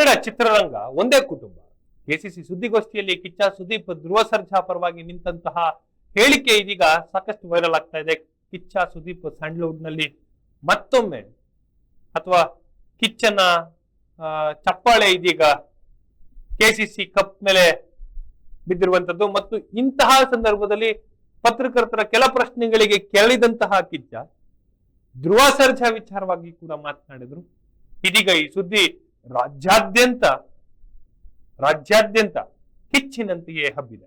ಕನ್ನಡ ಚಿತ್ರರಂಗ ಒಂದೇ ಕುಟುಂಬ. ಕೆಸಿಸಿ ಸುದ್ದಿಗೋಷ್ಠಿಯಲ್ಲಿ ಕಿಚ್ಚ ಸುದೀಪ್ ಧ್ರುವ ಸರ್ಜಾ ಪರವಾಗಿ ನಿಂತಹ ಹೇಳಿಕೆ ಇದೀಗ ಸಾಕಷ್ಟು ವೈರಲ್ ಆಗ್ತಾ ಇದೆ. ಕಿಚ್ಚ ಸುದೀಪ್ ಸ್ಯಾಂಡ್ಲ್ವುಡ್ನಲ್ಲಿ ಮತ್ತೊಮ್ಮೆ ಅಥವಾ ಕಿಚ್ಚನ ಚಪ್ಪಾಳೆ ಇದೀಗ ಕೆಸಿಸಿ ಕಪ್ ಮೇಲೆ ಬಿದ್ದಿರುವಂತದ್ದು. ಮತ್ತು ಇಂತಹ ಸಂದರ್ಭದಲ್ಲಿ ಪತ್ರಕರ್ತರ ಕೆಲ ಪ್ರಶ್ನೆಗಳಿಗೆ ಕೆರಳಿದಂತಹ ಕಿಚ್ಚ ಧ್ರುವ ಸರ್ಜಾ ವಿಚಾರವಾಗಿ ಕೂಡ ಮಾತನಾಡಿದ್ರು. ಇದೀಗ ಈ ಸುದ್ದಿ ರಾಜ್ಯಾದ್ಯಂತ ರಾಜ್ಯಾದ್ಯಂತ ಹೆಚ್ಚಿನಂತೆಯೇ ಹಬ್ಬಿದೆ.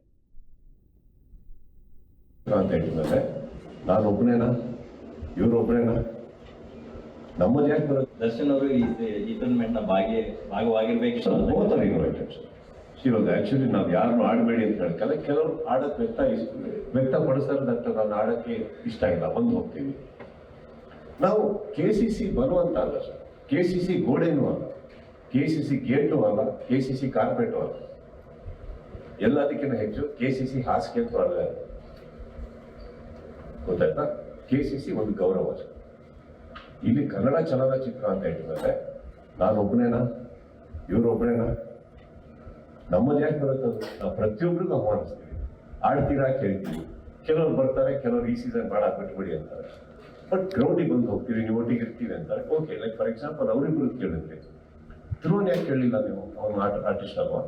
ಅಂತ ಹೇಳಿದ್ಮೇಲೆ ನಾನು ಒಬ್ಬನೇನಾ? ಇವ್ರು ಒಬ್ಬನೇನಾ ನಮ್ಮದು ಯಾಕೆ ಬರುತ್ತೆ? ದರ್ಶನ್ ಅವರು ಈ ಈ ಟೂರ್ನಮೆಂಟ್ನ ಭಾಗಿ ಭಾಗವಾಗಿರ್ಬೇಕು ಅಂತ ಹೋಗ್ತಾರೆ ಇನ್ವೈಟೆಡ್ ಇವಾಗ ಆಕ್ಚುಲಿ ನಾವು ಯಾರನ್ನು ಆಡಬೇಡಿ ಅಂತ ಹೇಳ್ಕಲ್ಲ ಕೆಲವರು ಆಡಕ್ಕೆ ವ್ಯಕ್ತ ವ್ಯಕ್ತಪಡಿಸ್ತಾರೆ ಡಾಕ್ಟರ್ ನಾನು ಆಡಕ್ಕೆ ಇಷ್ಟ ಇಲ್ಲ ಒಂದು ಹೋಗ್ತೀವಿ ನಾವು ಕೆ ಸಿ ಸಿ ಬರುವಂತ ಅಲ್ಲ ಸರ್ ಕೆ ಸಿ ಸಿ ಗೋಡೆನೂ ಅಲ್ಲ. ಕೆ ಸಿ ಸಿ ಗೇಟು ಅಲ್ಲ ಕೆ ಸಿ ಸಿ ಕಾರ್ಪೆಟು ಅಲ್ಲ ಎಲ್ಲದಕ್ಕಿಂತ ಹೆಚ್ಚು ಕೆ ಸಿ ಸಿ ಹಾಸಿಗೆ ಅಂತ ಅಲ್ಲ ಗೊತ್ತಾಯ್ತಾ? ಕೆ ಸಿ ಸಿ ಒಂದು ಗೌರವ. ಇಲ್ಲಿ ಕನ್ನಡ ಚಲನಚಿತ್ರ ಅಂತ ಹೇಳಿದ್ರೆ ನಾನು ಒಬ್ಬನೇನಾ ಇವರು ಒಬ್ಬನೇನಾ ನಮ್ಮದು ಯಾಕೆ ಬರುತ್ತೆ ನಾವು ಪ್ರತಿಯೊಬ್ಬರಿಗೂ ಆಹ್ವಾನಿಸ್ತೀವಿ. ಆಡ್ತೀರಾ ಕೇಳ್ತೀವಿ. ಕೆಲವ್ರು ಬರ್ತಾರೆ, ಕೆಲವ್ರು ಈ ಸೀಸನ್ ಬೇಡ, ಬಿಟ್ಬಿಡಿ ಅಂತಾರೆ. ಬಟ್ ಗ್ರೌಂಡಿಗೆ ಬಂದು ಹೋಗ್ತೀವಿ, ನೀವು ಒಟ್ಟಿಗೆ ಇರ್ತೀವಿ ಅಂತಾರೆ. ಓಕೆ ಲೈಕ್ ಫಾರ್ ಎಕ್ಸಾಂಪಲ್ ಅವರಿಬ್ರು ಕೇಳಿದ್ರಿ ಧ್ರುವನ್ ಯಾಕೆ ಕೇಳಲಿಲ್ಲ ನೀವು. ಅವನು ಆಟ ಆರ್ಟಿಸ್ಟ್ ಅಲ್ವಾ?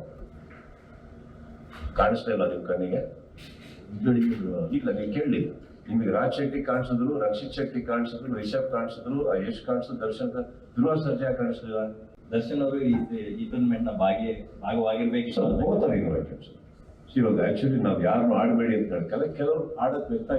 ಕಾಣಿಸ್ತಾ ಇಲ್ಲ ನಿಮ್ಮ ಕಣ್ಣಿಗೆ? ಇಲ್ಲ ನೀವು ಕೇಳಿ. ನಿಮಗೆ ರಾಜ್ ಶೆಟ್ಟಿ ಕಾಣಿಸಿದ್ರು ರಕ್ಷಿತ್ ಶೆಟ್ಟಿ ಕಾಣಿಸಿದ್ರು ರಿಷಬ್ ಕಾಣಿಸಿದ್ರು ಯಶ್ ಕಾಣಿಸಿದ್ರು ದರ್ಶನ್ ಧ್ರುವ ಸರ್ಜಾ ಕಾಣಿಸ್ಲಿಲ್ಲ? ದರ್ಶನ್ ಅವರು ಈ ನ ಭಾಗಿ ಭಾಗವಾಗಿರ್ಬೇಕು ಆಕ್ಚುಲಿ ನಾವು ಯಾರನ್ನು ಆಡಬೇಡಿ ಅಂತ ಹೇಳ್ಕಲ್ಲ ಕೆಲವರು ಆಡಕ್ಕೆ ವ್ಯಕ್ತ